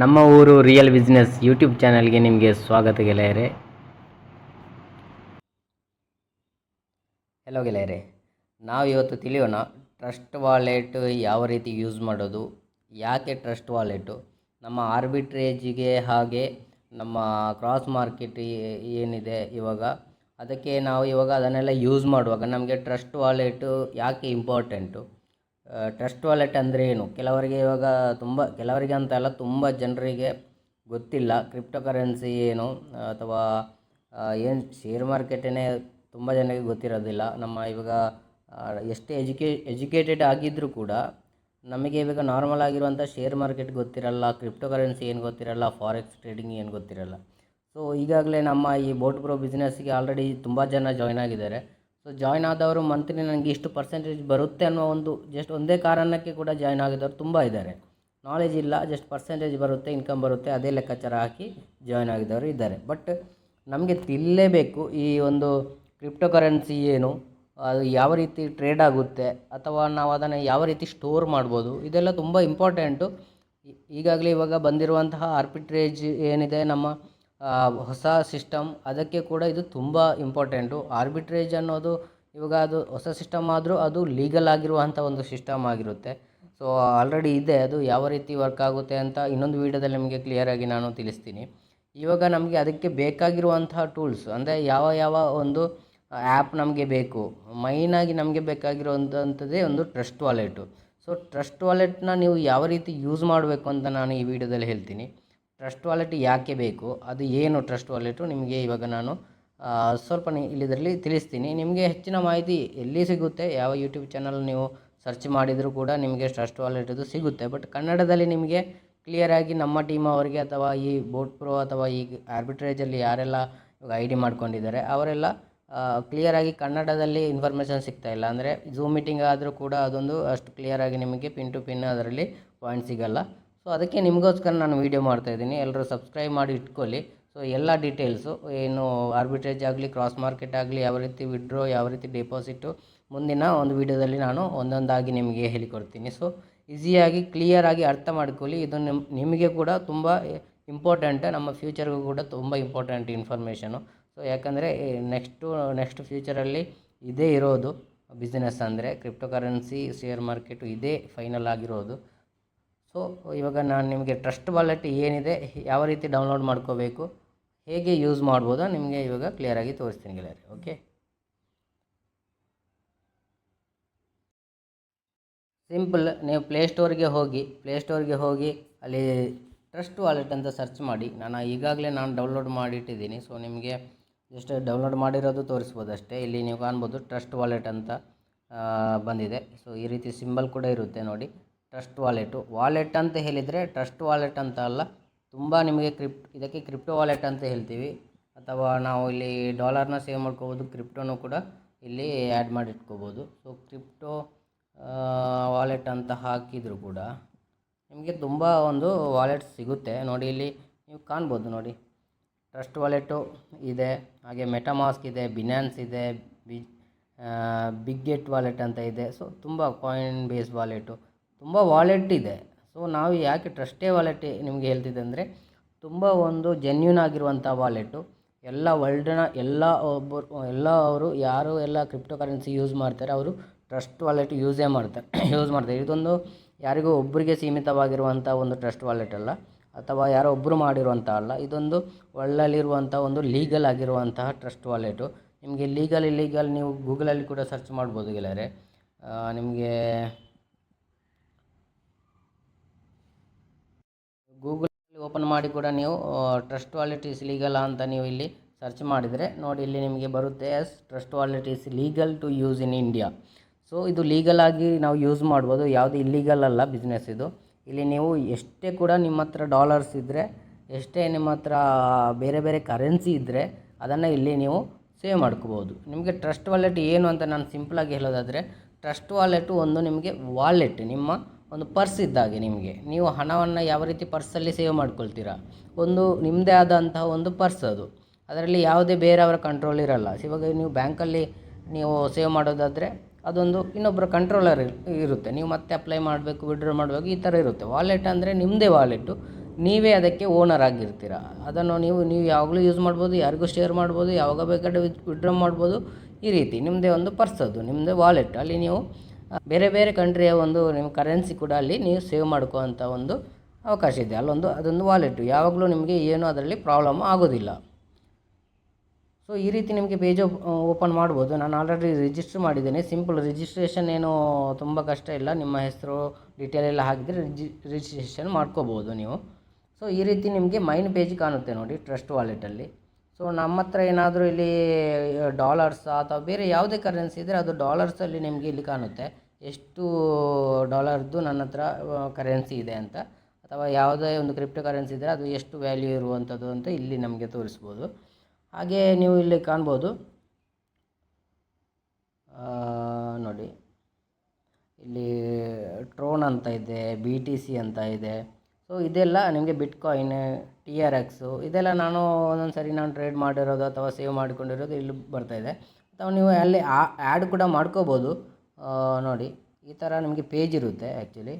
ನಮ್ಮ ಊರು real business YouTube ಚಾನಲ್ಗೆ ನಿಮಗೆ ಸ್ವಾಗತ ಗೆಳೆಯರೆ. ಹಲೋ ಗೆಳೆಯರೆ, ನಾವು ಇವತ್ತು ತಿಳಿಯೋಣ ಟ್ರಸ್ಟ್ ವಾಲೆಟ್ ಯಾವ ರೀತಿ ಯೂಸ್ ಮಾಡೋದು, ಯಾಕೆ ಟ್ರಸ್ಟ್ ವಾಲೆಟು ನಮ್ಮ ಆರ್ಬಿಟ್ರೇಜಿಗೆ ಹಾಗೆ ನಮ್ಮ ಕ್ರಾಸ್ ಮಾರ್ಕೆಟ್ ಏನಿದೆ ಇವಾಗ, ಅದಕ್ಕೆ ನಾವು ಇವಾಗ ಅದನ್ನೆಲ್ಲ ಯೂಸ್ ಮಾಡುವಾಗ ನಮಗೆ ಟ್ರಸ್ಟ್ ವಾಲೆಟು ಯಾಕೆ ಇಂಪಾರ್ಟೆಂಟು ಟ್ರಸ್ಟ್ ವಾಲೆಟ್ ಅಂದರೆ ಏನು? ಕೆಲವರಿಗೆ ಇವಾಗ ತುಂಬ, ಕೆಲವರಿಗೆ ಅಂತ ಅಲ್ಲ, ತುಂಬ ಜನರಿಗೆ ಗೊತ್ತಿಲ್ಲ. ಕ್ರಿಪ್ಟೋ ಕರೆನ್ಸಿ ಏನು, ಅಥವಾ ಏನು ಶೇರ್ ಮಾರ್ಕೆಟೇ ತುಂಬ ಜನರಿಗೆ ಗೊತ್ತಿರೋದಿಲ್ಲ. ನಮ್ಮ ಇವಾಗ ಎಷ್ಟೇ ಎಜುಕೇ ಎಜುಕೇಟೆಡ್ ಆಗಿದ್ದರೂ ಕೂಡ ನಮಗೆ ಇವಾಗ ನಾರ್ಮಲ್ ಆಗಿರುವಂಥ ಶೇರ್ ಮಾರ್ಕೆಟ್ ಗೊತ್ತಿರಲ್ಲ ಕ್ರಿಪ್ಟೋ ಕರೆನ್ಸಿ ಏನು ಗೊತ್ತಿರಲ್ಲ ಫಾರೆಕ್ಸ್ ಟ್ರೇಡಿಂಗ್ ಏನು ಗೊತ್ತಿರಲ್ಲ. ಸೊ ಈಗಾಗಲೇ ನಮ್ಮ ಈ ಬೋಟ್ ಪ್ರೋ ಬಿಸ್ನೆಸ್ಗೆ ಆಲ್ರೆಡಿ ತುಂಬ ಜನ ಜಾಯ್ನ್ ಆಗಿದ್ದಾರೆ. ಸೊ ಜಾಯ್ನ್ ಆದವರು ಮಂತ್ಲಿ ನನಗೆ ಇಷ್ಟು ಪರ್ಸೆಂಟೇಜ್ ಬರುತ್ತೆ ಅನ್ನೋ ಒಂದು ಜಸ್ಟ್ ಒಂದೇ ಕಾರಣಕ್ಕೆ ಕೂಡ ಜಾಯ್ನ್ ಆಗಿದ್ದವರು ತುಂಬ ಇದ್ದಾರೆ. ನಾಲೆಜ್ ಇಲ್ಲ ಜಸ್ಟ್ ಪರ್ಸೆಂಟೇಜ್ ಬರುತ್ತೆ ಇನ್ಕಮ್ ಬರುತ್ತೆ, ಅದೇ ಲೆಕ್ಕಾಚಾರ ಹಾಕಿ ಜಾಯ್ನ್ ಆಗಿದ್ದವರು ಇದ್ದಾರೆ. ಬಟ್ ನಮಗೆ ತಿಳಲೇಬೇಕು ಈ ಒಂದು ಕ್ರಿಪ್ಟೋ ಕರೆನ್ಸಿ ಏನು, ಅದು ಯಾವ ರೀತಿ ಟ್ರೇಡ್ ಆಗುತ್ತೆ, ಅಥವಾ ನಾವು ಅದನ್ನು ಯಾವ ರೀತಿ ಸ್ಟೋರ್ ಮಾಡ್ಬೋದು, ಇದೆಲ್ಲ ತುಂಬ ಇಂಪಾರ್ಟೆಂಟು ಈಗಾಗಲೇ ಇವಾಗ ಬಂದಿರುವಂತಹ ಆರ್ಬಿಟ್ರೇಜ್ ಏನಿದೆ, ನಮ್ಮ ಹೊಸ ಸಿಸ್ಟಮ್, ಅದಕ್ಕೆ ಕೂಡ ಇದು ತುಂಬ ಇಂಪಾರ್ಟೆಂಟು ಆರ್ಬಿಟ್ರೇಜ್ ಅನ್ನೋದು ಇವಾಗ ಅದು ಹೊಸ ಸಿಸ್ಟಮ್ ಆದರೂ ಅದು ಲೀಗಲ್ ಆಗಿರುವಂಥ ಒಂದು ಸಿಸ್ಟಮ್ ಆಗಿರುತ್ತೆ. ಸೊ ಆಲ್ರೆಡಿ ಇದೆ, ಅದು ಯಾವ ರೀತಿ ವರ್ಕ್ ಆಗುತ್ತೆ ಅಂತ ಇನ್ನೊಂದು ವೀಡಿಯೋದಲ್ಲಿ ನಿಮಗೆ ಕ್ಲಿಯರಾಗಿ ನಾನು ತಿಳಿಸ್ತೀನಿ. ಇವಾಗ ನಮಗೆ ಅದಕ್ಕೆ ಬೇಕಾಗಿರುವಂತಹ ಟೂಲ್ಸ್ ಅಂದರೆ ಯಾವ ಯಾವ ಒಂದು ಆ್ಯಪ್ ನಮಗೆ ಬೇಕು ಮೈನಾಗಿ ನಮಗೆ ಬೇಕಾಗಿರುವಂಥದ್ದೇ ಒಂದು ಟ್ರಸ್ಟ್ ವಾಲೆಟು ಸೊ ಟ್ರಸ್ಟ್ ವಾಲೆಟ್ನ ನೀವು ಯಾವ ರೀತಿ ಯೂಸ್ ಮಾಡಬೇಕು ಅಂತ ನಾನು ಈ ವಿಡಿಯೋದಲ್ಲಿ ಹೇಳ್ತೀನಿ. ಟ್ರಸ್ಟ್ ವಾಲೆಟ್ ಯಾಕೆ ಬೇಕು? ಅದು ಏನು ಟ್ರಸ್ಟ್ ವಾಲೆಟು? ನಿಮಗೆ ಇವಾಗ ನಾನು ಸ್ವಲ್ಪ ಇಲ್ಲಿದರಲ್ಲಿ ತಿಳಿಸ್ತೀನಿ. ನಿಮಗೆ ಹೆಚ್ಚಿನ ಮಾಹಿತಿ ಎಲ್ಲಿ ಸಿಗುತ್ತೆ? ಯಾವ ಯೂಟ್ಯೂಬ್ ಚಾನಲ್ ನೀವು ಸರ್ಚ್ ಮಾಡಿದರೂ ಕೂಡ ನಿಮಗೆ ಟ್ರಸ್ಟ್ ವಾಲೆಟ್ದು ಸಿಗುತ್ತೆ. ಬಟ್ ಕನ್ನಡದಲ್ಲಿ ನಿಮಗೆ ಕ್ಲಿಯರಾಗಿ ನಮ್ಮ ಟೀಮ್ ಅವರಿಗೆ ಅಥವಾ ಈ ಬೋಟ್ ಪ್ರೋ ಅಥವಾ ಈ ಆರ್ಬಿಟ್ರೇಜಲ್ಲಿ ಯಾರೆಲ್ಲ ಇವಾಗ ಐ ಡಿ ಮಾಡ್ಕೊಂಡಿದ್ದಾರೆ, ಅವರೆಲ್ಲ ಕ್ಲಿಯರಾಗಿ ಕನ್ನಡದಲ್ಲಿ ಇನ್ಫಾರ್ಮೇಷನ್ ಸಿಗ್ತಾ ಇಲ್ಲ. ಅಂದರೆ ಝೂಮ್ ಮೀಟಿಂಗ್ ಆದರೂ ಕೂಡ ಅದೊಂದು ಅಷ್ಟು ಕ್ಲಿಯರಾಗಿ ನಿಮಗೆ ಪಿನ್ ಟು ಪಿನ್ ಅದರಲ್ಲಿ ಪಾಯಿಂಟ್ ಸಿಗಲ್ಲ. ಸೊ ಅದಕ್ಕೆ ನಿಮಗೋಸ್ಕರ ನಾನು ವೀಡಿಯೋ ಮಾಡ್ತಾಯಿದ್ದೀನಿ ಎಲ್ಲರೂ ಸಬ್ಸ್ಕ್ರೈಬ್ ಮಾಡಿ ಇಟ್ಕೊಳ್ಳಿ. ಸೊ ಎಲ್ಲ ಡೀಟೇಲ್ಸು ಏನು ಆರ್ಬಿಟ್ರೇಜ್ ಆಗಲಿ ಕ್ರಾಸ್ ಮಾರ್ಕೆಟ್ ಆಗಲಿ, ಯಾವ ರೀತಿ ವಿಡ್ರೋ ಯಾವ ರೀತಿ ಡೆಪಾಸಿಟು ಮುಂದಿನ ಒಂದು ವೀಡಿಯೋದಲ್ಲಿ ನಾನು ಒಂದೊಂದಾಗಿ ನಿಮಗೆ ಹೇಳಿಕೊಡ್ತೀನಿ. ಸೊ ಈಸಿಯಾಗಿ ಕ್ಲಿಯರಾಗಿ ಅರ್ಥ ಮಾಡ್ಕೊಳ್ಳಿ. ಇದು ನಿಮ್, ನಿಮಗೆ ಕೂಡ ತುಂಬ ಇಂಪಾರ್ಟೆಂಟ್ ನಮ್ಮ ಫ್ಯೂಚರ್ಗೂ ಕೂಡ ತುಂಬ ಇಂಪಾರ್ಟೆಂಟ್ ಇನ್ಫಾರ್ಮೇಷನು ಸೊ ಯಾಕಂದರೆ ನೆಕ್ಸ್ಟು ನೆಕ್ಸ್ಟ್ ಫ್ಯೂಚರಲ್ಲಿ ಇದೇ ಇರೋದು. ಬಿಸ್ನೆಸ್ ಅಂದರೆ ಕ್ರಿಪ್ಟೋ ಕರೆನ್ಸಿ ಶೇರ್ ಮಾರ್ಕೆಟು ಇದೇ ಫೈನಲ್ ಆಗಿರೋದು. ಸೊ ಇವಾಗ ನಾನು ನಿಮಗೆ ಟ್ರಸ್ಟ್ ವಾಲೆಟ್ ಏನಿದೆ, ಯಾವ ರೀತಿ ಡೌನ್ಲೋಡ್ ಮಾಡ್ಕೋಬೇಕು, ಹೇಗೆ ಯೂಸ್ ಮಾಡ್ಬೋದೋ ನಿಮಗೆ ಇವಾಗ ಕ್ಲಿಯರಾಗಿ ತೋರಿಸ್ತೀನಿ ಗೆಳೆಯರೆ ಓಕೆ ಸಿಂಪಲ್ ನೀವು ಪ್ಲೇಸ್ಟೋರ್ಗೆ ಹೋಗಿ ಪ್ಲೇಸ್ಟೋರ್ಗೆ ಹೋಗಿ ಅಲ್ಲಿ ಟ್ರಸ್ಟ್ ವಾಲೆಟ್ ಅಂತ ಸರ್ಚ್ ಮಾಡಿ. ನಾನು ಈಗಾಗಲೇ ನಾನು ಡೌನ್ಲೋಡ್ ಮಾಡಿಟ್ಟಿದ್ದೀನಿ ಸೊ ನಿಮಗೆ ಜಸ್ಟ್ ಡೌನ್ಲೋಡ್ ಮಾಡಿರೋದು ತೋರಿಸ್ಬೋದು ಅಷ್ಟೇ. ಇಲ್ಲಿ ನೀವು ಕಾಣ್ಬೋದು ಟ್ರಸ್ಟ್ ವಾಲೆಟ್ ಅಂತ ಬಂದಿದೆ. ಸೊ ಈ ರೀತಿ ಸಿಂಬಲ್ ಕೂಡ ಇರುತ್ತೆ ನೋಡಿ. Trust wallet. ವಾಲೆಟ್ ಅಂತ ಹೇಳಿದರೆ ಟ್ರಸ್ಟ್ ವಾಲೆಟ್ ಅಂತ ಅಲ್ಲ, ತುಂಬ ನಿಮಗೆ ಕ್ರಿಪ್ಟ್ ಇದಕ್ಕೆ ಕ್ರಿಪ್ಟೋ ವಾಲೆಟ್ ಅಂತ ಹೇಳ್ತೀವಿ. ಅಥವಾ ನಾವು ಇಲ್ಲಿ ಡಾಲರ್ನ ಸೇವ್ ಮಾಡ್ಕೋಬೋದು, ಕ್ರಿಪ್ಟೋನು ಕೂಡ ಇಲ್ಲಿ ಆ್ಯಡ್ ಮಾಡಿಟ್ಕೋಬೋದು. ಸೊ, ಕ್ರಿಪ್ಟೋ ವಾಲೆಟ್ ಅಂತ ಹಾಕಿದರೂ ಕೂಡ ನಿಮಗೆ ತುಂಬ ಒಂದು ವಾಲೆಟ್ ಸಿಗುತ್ತೆ. ನೋಡಿ ಇಲ್ಲಿ ನೀವು ಕಾಣ್ಬೋದು, ನೋಡಿ. ಟ್ರಸ್ಟ್ ವಾಲೆಟು ಇದೆ, ಹಾಗೆ ಮೆಟಾಮಾಸ್ಕ್ ಇದೆ ಬಿನ್ಯಾನ್ಸ್ ಇದೆ ಬಿಗ್ ಬಿಗ್ಗೆಟ್ ವಾಲೆಟ್ ಅಂತ ಇದೆ. ಸೊ, ತುಂಬ ಕಾಯಿನ್ ಬೇಸ್ ವಾಲೆಟು. ತುಂಬ ವಾಲೆಟ್ ಇದೆ. ಸೊ, ನಾವು ಯಾಕೆ ಟ್ರಸ್ಟೇ ವಾಲೆಟ್ ನಿಮಗೆ ಹೇಳ್ತಿದ್ದೆ ಅಂದರೆ, ತುಂಬ ಒಂದು ಜೆನ್ಯೂನ್ ಆಗಿರುವಂಥ ವಾಲೆಟು. ಎಲ್ಲ ವರ್ಲ್ಡ್ನ ಎಲ್ಲ ಒಬ್ಬರು, ಎಲ್ಲ ಅವರು ಯಾರು ಎಲ್ಲ ಕ್ರಿಪ್ಟೋ ಕರೆನ್ಸಿ ಯೂಸ್ ಮಾಡ್ತಾರೆ, ಅವರು ಟ್ರಸ್ಟ್ ವಾಲೆಟ್ ಯೂಸೇ ಮಾಡ್ತಾರೆ ಯೂಸ್ ಮಾಡ್ತಾರೆ. ಇದೊಂದು ಯಾರಿಗೂ ಒಬ್ಬರಿಗೆ ಸೀಮಿತವಾಗಿರುವಂಥ ಒಂದು ಟ್ರಸ್ಟ್ ವಾಲೆಟ್ ಅಲ್ಲ, ಅಥವಾ ಯಾರೋ ಒಬ್ಬರು ಮಾಡಿರುವಂಥ ಅಲ್ಲ. ಇದೊಂದು ವರ್ಲ್ಡಲ್ಲಿರುವಂಥ ಒಂದು ಲೀಗಲ್ ಆಗಿರುವಂತಹ ಟ್ರಸ್ಟ್ ವಾಲೆಟು ನಿಮಗೆ ಲೀಗಲ್ ಇಲ್ಲೀಗಲ್ ನೀವು ಗೂಗಲಲ್ಲಿ ಕೂಡ ಸರ್ಚ್ ಮಾಡ್ಬೋದು ಗೆಳೆಯರೆ. ನಿಮಗೆ ಗೂಗಲಲ್ಲಿ ಓಪನ್ ಮಾಡಿ ಕೂಡ ನೀವು ಟ್ರಸ್ಟ್ ವಾಲೆಟ್ ಇಸ್ ಲೀಗಲ್ ಅಂತ ನೀವು ಇಲ್ಲಿ ಸರ್ಚ್ ಮಾಡಿದರೆ ನೋಡಿ ಇಲ್ಲಿ ನಿಮಗೆ ಬರುತ್ತೆ yes, trust wallet is legal to use in India. So, ಇದು ಲೀಗಲ್ ಆಗಿ ನಾವು ಯೂಸ್ ಮಾಡ್ಬೋದು, ಯಾವುದು ಇಲ್ಲೀಗಲ್ ಅಲ್ಲ ಬಿಸ್ನೆಸ್ ಇದು. ಇಲ್ಲಿ ನೀವು ಎಷ್ಟೇ ಕೂಡ ನಿಮ್ಮ ಹತ್ರ ಡಾಲರ್ಸ್ ಇದ್ದರೆ ಎಷ್ಟೇ ನಿಮ್ಮ ಹತ್ರ ಬೇರೆ ಬೇರೆ ಕರೆನ್ಸಿ ಇದ್ದರೆ ಅದನ್ನು ಇಲ್ಲಿ ನೀವು ಸೇವ್ ಮಾಡ್ಕೋಬೋದು. ನಿಮಗೆ ಟ್ರಸ್ಟ್ ವಾಲೆಟ್ ಏನು ಅಂತ ನಾನು ಸಿಂಪಲಾಗಿ ಹೇಳೋದಾದರೆ, ಟ್ರಸ್ಟ್ ವಾಲೆಟು ಒಂದು ನಿಮಗೆ ವಾಲೆಟ್, ನಿಮ್ಮ ಒಂದು ಪರ್ಸ್ ಇದ್ದಾಗೆ ನಿಮಗೆ. ನೀವು ಹಣವನ್ನು ಯಾವ ರೀತಿ ಪರ್ಸಲ್ಲಿ ಸೇವ್ ಮಾಡ್ಕೊಳ್ತೀರಾ? ಒಂದು ನಿಮ್ಮದೇ ಆದಂತಹ ಒಂದು ಪರ್ಸ್ ಅದು. ಅದರಲ್ಲಿ ಯಾವುದೇ ಬೇರೆಯವರ ಕಂಟ್ರೋಲ್ ಇರಲ್ಲ. ಇವಾಗ ನೀವು ಬ್ಯಾಂಕಲ್ಲಿ ನೀವು ಸೇವ್ ಮಾಡೋದಾದರೆ ಅದೊಂದು ಇನ್ನೊಬ್ಬರ ಕಂಟ್ರೋಲರ್ ಇರುತ್ತೆ. ನೀವು ಮತ್ತೆ ಅಪ್ಲೈ ಮಾಡಬೇಕು ವಿಡ್ರಾ ಮಾಡಬೇಕು, ಈ ಥರ ಇರುತ್ತೆ. ವಾಲೆಟ್ ಅಂದರೆ ನಿಮ್ಮದೇ ವಾಲೆಟ್ಟು ನೀವೇ ಅದಕ್ಕೆ ಓನರ್ ಆಗಿರ್ತೀರ. ಅದನ್ನು ನೀವು ನೀವು ಯಾವಾಗಲೂ ಯೂಸ್ ಮಾಡ್ಬೋದು, ಯಾರಿಗೂ ಶೇರ್ ಮಾಡ್ಬೋದು, ಯಾವಾಗ ಬೇಕಾದ್ರೆ ವಿಡ್ರಾ ಮಾಡ್ಬೋದು, ಈ ರೀತಿ. ನಿಮ್ಮದೇ ಒಂದು ಪರ್ಸ್ ಅದು ನಿಮ್ಮದೇ ವಾಲೆಟ್ ಅಲ್ಲಿ ನೀವು ಬೇರೆ ಬೇರೆ ಕಂಟ್ರಿಯ ಒಂದು ನಿಮ್ಮ ಕರೆನ್ಸಿ ಕೂಡ ಅಲ್ಲಿ ನೀವು ಸೇವ್ ಮಾಡ್ಕೋವಂಥ ಒಂದು ಅವಕಾಶ ಇದೆ. ಅಲ್ಲೊಂದು, ಅದೊಂದು ವಾಲೆಟ್ಟು ಯಾವಾಗಲೂ ನಿಮಗೆ ಏನೂ ಅದರಲ್ಲಿ ಪ್ರಾಬ್ಲಮ್ ಆಗೋದಿಲ್ಲ. ಸೊ ಈ ರೀತಿ ನಿಮಗೆ ಪೇಜ್ ಓಪನ್ ಮಾಡ್ಬೋದು. ನಾನು ಆಲ್ರೆಡಿ ರಿಜಿಸ್ಟರ್ ಮಾಡಿದ್ದೇನೆ. ಸಿಂಪಲ್ ರಿಜಿಸ್ಟ್ರೇಷನ್ ಏನು ತುಂಬ ಕಷ್ಟ ಇಲ್ಲ. ನಿಮ್ಮ ಹೆಸರು ಡೀಟೇಲ್ ಎಲ್ಲ ಹಾಕಿದರೆ ರಿಜಿ ರಿಜಿಸ್ಟ್ರೇಷನ್ ಮಾಡ್ಕೋಬೋದು ನೀವು. ಸೊ ಈ ರೀತಿ ನಿಮಗೆ ಮೈನ್ ಪೇಜ್ ಕಾಣುತ್ತೆ ನೋಡಿ ಟ್ರಸ್ಟ್ ವಾಲೆಟಲ್ಲಿ ಸೊ ನಮ್ಮ ಹತ್ರ ಏನಾದರೂ ಇಲ್ಲಿ ಡಾಲರ್ಸ್ ಅಥವಾ ಬೇರೆ ಯಾವುದೇ ಕರೆನ್ಸಿ ಇದ್ದರೆ ಅದು ಡಾಲರ್ಸಲ್ಲಿ ನಿಮಗೆ ಇಲ್ಲಿ ಕಾಣುತ್ತೆ. ಎಷ್ಟು ಡಾಲರ್ದು ನನ್ನ ಹತ್ರ ಕರೆನ್ಸಿ ಇದೆ ಅಂತ. ಅಥವಾ ಯಾವುದೇ ಒಂದು ಕ್ರಿಪ್ಟೋ ಕರೆನ್ಸಿ ಇದ್ದರೆ ಅದು ಎಷ್ಟು ವ್ಯಾಲ್ಯೂ ಇರುವಂಥದ್ದು ಅಂತ ಇಲ್ಲಿ ನಮಗೆ ತೋರಿಸ್ಬೋದು. ಹಾಗೆ ನೀವು ಇಲ್ಲಿ ಕಾಣ್ಬೋದು. ನೋಡಿ. ಇಲ್ಲಿ ಟ್ರೋನ್ ಅಂತ ಇದೆ ಬಿ ಟಿ ಸಿ ಅಂತ ಇದೆ. ಸೊ ಇದೆಲ್ಲ ನಿಮಗೆ ಬಿಟ್ಕಾಯಿನ್ ಟಿ ಆರ್ ಎಕ್ಸು ಇದೆಲ್ಲ ನಾನು ಒಂದೊಂದು ಸರಿ ನಾನು ಟ್ರೇಡ್ ಮಾಡಿರೋದು ಅಥವಾ ಸೇವ್ ಮಾಡಿಕೊಂಡಿರೋದು ಇಲ್ಲಿ ಬರ್ತಾ ಇದೆ. ಅಥವಾ ನೀವು ಅಲ್ಲಿ ಆ್ಯಡ್ ಕೂಡ ಮಾಡ್ಕೋಬೋದು. ನೋಡಿ, ಈ ಥರ ನಿಮಗೆ ಪೇಜ್ ಇರುತ್ತೆ ಆ್ಯಕ್ಚುಲಿ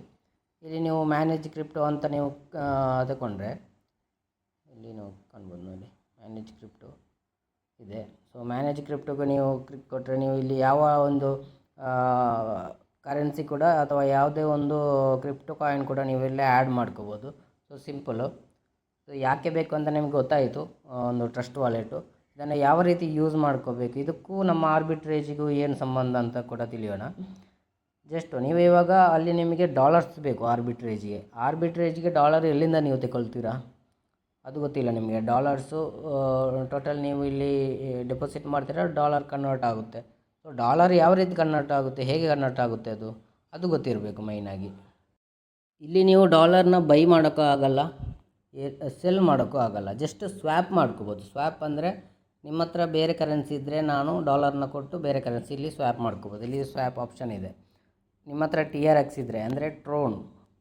ಇಲ್ಲಿ ನೀವು ಮ್ಯಾನೇಜ್ ಕ್ರಿಪ್ಟೋ ಅಂತ ನೀವು ತಗೊಂಡ್ರೆ ಇಲ್ಲಿ ನೀವು ಕಾಣ್ಬೋದು ನೋಡಿ ಮ್ಯಾನೇಜ್ ಕ್ರಿಪ್ಟೋ ಇದೆ. ಸೊ ಮ್ಯಾನೇಜ್ ಕ್ರಿಪ್ಟೋಗೆ ನೀವು ಕ್ಲಿಕ್ ಕೊಟ್ಟರೆ ನೀವು ಇಲ್ಲಿ ಯಾವ ಒಂದು ಕರೆನ್ಸಿ ಕೂಡ ಅಥವಾ ಯಾವುದೇ ಒಂದು ಕ್ರಿಪ್ಟೋ ಕಾಯಿನ್ ಕೂಡ ನೀವು ಇಲ್ಲೇ ಆ್ಯಡ್ ಮಾಡ್ಕೋಬೋದು. ಸೊ ಸಿಂಪಲು ಸೊ ಯಾಕೆ ಬೇಕು ಅಂತ ನಿಮ್ಗೆ ಗೊತ್ತಾಯಿತು ಒಂದು ಟ್ರಸ್ಟ್ ವಾಲೆಟು ಇದನ್ನು ಯಾವ ರೀತಿ ಯೂಸ್ ಮಾಡ್ಕೋಬೇಕು? ಇದಕ್ಕೂ ನಮ್ಮ ಆರ್ಬಿಟ್ರೇಜಿಗೂ ಏನು ಸಂಬಂಧ ಅಂತ ಕೂಡ ತಿಳಿಯೋಣ. ಜಸ್ಟ್ ನೀವು ಇವಾಗ ಅಲ್ಲಿ ನಿಮಗೆ ಡಾಲರ್ಸ್ ಬೇಕು ಆರ್ಬಿಟ್ರೇಜಿಗೆ ಆರ್ಬಿಟ್ರೇಜ್ಗೆ ಡಾಲರ್ ಎಲ್ಲಿಂದ ನೀವು ತಗೊಳ್ತೀರಾ ಅದು ಗೊತ್ತಿಲ್ಲ ನಿಮಗೆ. ಡಾಲರ್ಸು ಟೋಟಲ್ ನೀವು ಇಲ್ಲಿ ಡೆಪಾಸಿಟ್ ಮಾಡ್ತೀರಾ? ಡಾಲರ್ ಕನ್ವರ್ಟ್ ಆಗುತ್ತೆ. ಸೊ ಡಾಲರ್ ಯಾವ ರೀತಿ ಕನ್ವರ್ಟ್ ಆಗುತ್ತೆ? ಹೇಗೆ ಕನ್ವರ್ಟ್ ಆಗುತ್ತೆ ಅದು? ಅದು ಗೊತ್ತಿರಬೇಕು ಮೈನಾಗಿ ಇಲ್ಲಿ ನೀವು ಡಾಲರ್ನ ಬೈ ಮಾಡೋಕ್ಕೂ ಆಗಲ್ಲ. ಸೆಲ್ ಮಾಡೋಕ್ಕೂ ಆಗಲ್ಲ. ಜಸ್ಟ್ ಸ್ವ್ಯಾಪ್ ಮಾಡ್ಕೋಬೋದು. ಸ್ವ್ಯಾಪ್ ಅಂದರೆ ನಿಮ್ಮ ಹತ್ರ ಬೇರೆ ಕರೆನ್ಸಿ ಇದ್ದರೆ ನಾನು ಡಾಲರ್ನ ಕೊಟ್ಟು ಬೇರೆ ಕರೆನ್ಸಿ ಇಲ್ಲಿ ಸ್ವ್ಯಾಪ್ ಮಾಡ್ಕೋಬೋದು. ಇಲ್ಲಿ ಸ್ವ್ಯಾಪ್ ಆಪ್ಷನ್ ಇದೆ. ನಿಮ್ಮ ಹತ್ರ ಟಿ ಆರ್ ಎಕ್ಸ್ ಇದ್ದರೆ ಅಂದರೆ ಟ್ರೋನ್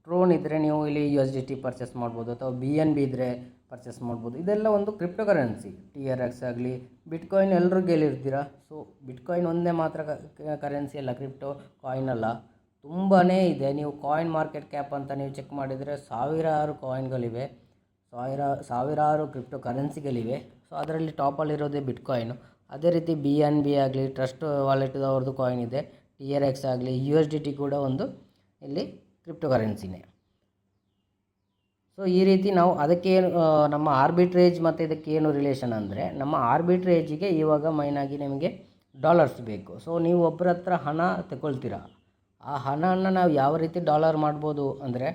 ಟ್ರೋನ್ ಇದ್ದರೆ ನೀವು ಇಲ್ಲಿ U S D T purchase ಮಾಡ್ಬೋದು, ಅಥವಾ ಬಿ ಎನ್ ಬಿ ಇದ್ದರೆ ಪರ್ಚೇಸ್ ಮಾಡ್ಬೋದು. ಇದೆಲ್ಲ ಒಂದು crypto currency T R X ಆಗಲಿ ಬಿಟ್ಕಾಯಿನ್ ಎಲ್ಲರೂ ಗೆಲ್ಲಿರ್ತೀರಾ ಸೊ ಬಿಟ್ಕಾಯಿನ್ ಒಂದೇ ಮಾತ್ರ ಕರೆನ್ಸಿ ಅಲ್ಲ ಕ್ರಿಪ್ಟೋ ಕಾಯಿನ್ ಅಲ್ಲ. ತುಂಬಾ ಇದೆ. ನೀವು ಕಾಯಿನ್ ಮಾರ್ಕೆಟ್ ಕ್ಯಾಪ್ ಅಂತ ನೀವು ಚೆಕ್ ಮಾಡಿದರೆ ಸಾವಿರಾರು ಕಾಯಿನ್ಗಳಿವೆ ಸಾವಿರ, ಸಾವಿರಾರು ಕ್ರಿಪ್ಟೋ ಕರೆನ್ಸಿಗಳಿವೆ ಸೊ ಅದರಲ್ಲಿ ಟಾಪಲ್ಲಿರೋದೇ ಬಿಟ್ಕಾಯಿನು ಅದೇ ರೀತಿ ಬಿ ಎನ್ ಬಿ ಆಗಲಿ ಟ್ರಸ್ಟ್ ವಾಲೆಟ್ದವ್ರದ್ದು ಕಾಯಿನ್ ಇದೆ. ಟಿ ಆರ್ ಎಕ್ಸ್ ಆಗಲಿ ಯು ಎಸ್ ಡಿ ಟಿ ಕೂಡ ಒಂದು ಇಲ್ಲಿ ಕ್ರಿಪ್ಟೋ ಕರೆನ್ಸಿನೇ ಸೊ ಈ ರೀತಿ ನಾವು ಅದಕ್ಕೆ ಏನು, ನಮ್ಮ ಆರ್ಬಿಟ್ರೇಜ್ ಮತ್ತು ಇದಕ್ಕೆ ಏನು ರಿಲೇಷನ್ ಅಂದರೆ ನಮ್ಮ ಆರ್ಬಿಟ್ರೇಜಿಗೆ ಇವಾಗ ಮೈನಾಗಿ ನಿಮಗೆ ಡಾಲರ್ಸ್ ಬೇಕು. ಸೊ ನೀವು ಒಬ್ಬರ ಹತ್ರ ಹಣ ತಗೊಳ್ತೀರಾ? ಆ ಹಣನ ನಾವು ಯಾವ ರೀತಿ ಡಾಲರ್ ಮಾಡ್ಬೋದು ಅಂದರೆ